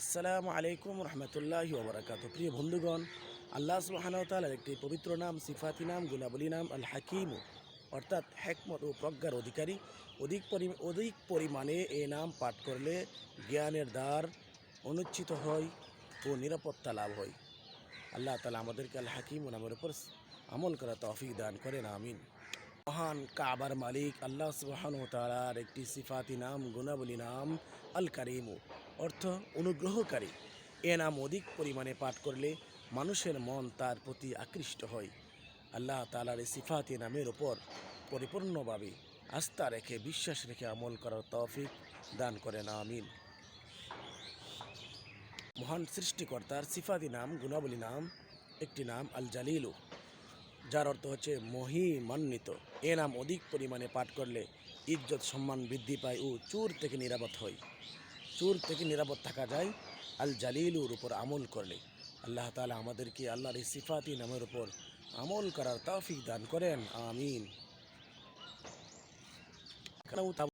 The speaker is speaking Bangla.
আসসালামু আলাইকুম রহমতুল্লাহি ওবরাকাত। প্রিয় বন্ধুগণ, আল্লাহ সুবাহানতালার একটি পবিত্র নাম, সিফাতি নাম গুলাবলী নাম আল হাকিম অর্থাৎ হেকমত ও প্রজ্ঞার অধিকারী। অধিক অধিক পরিমাণে এ নাম পাঠ করলে জ্ঞানের দ্বার অনুচ্ছিত হয় ও নিরাপত্তা লাভ হয়। আল্লাহ তালা আমাদেরকে আল হাকিম নামের উপর আমল করা তৌফিক দান করেন, আমিন। মহান কাবার মালিক আল্লাহ সুবহান তালার একটি সিফাতি নাম, গুণাবলী নাম আল কারিমু অর্থ, অনুগ্রহকারী। এ নাম অধিক পরিমাণে পাঠ করলে মানুষের মন তার প্রতি আকৃষ্ট হয়। আল্লাহ তালার এই সিফাতি নামের ওপর পরিপূর্ণভাবে আস্থা রেখে, বিশ্বাস রেখে আমল করার তৌফিক দান করেন, আমিন। মহান সৃষ্টিকর্তার সিফাতি নাম, গুণাবলী নাম, একটি নাম আল জালিলু যার অর্থ হচ্ছে মহিমান্বিত। এ নাম অধিক পরিমাণে পাঠ করলে ইজ্জত সম্মান বৃদ্ধি পায় ও চুর থেকে নিরাপদ হয়। চুর থেকে নিরাপদ থাকা যায়, আল জালিলুর উপর আমল করলে। আল্লাহ তালা আমাদেরকে আল্লাহর সিফাতি নামের উপর আমল করার তাফিক দান করেন, আমিন।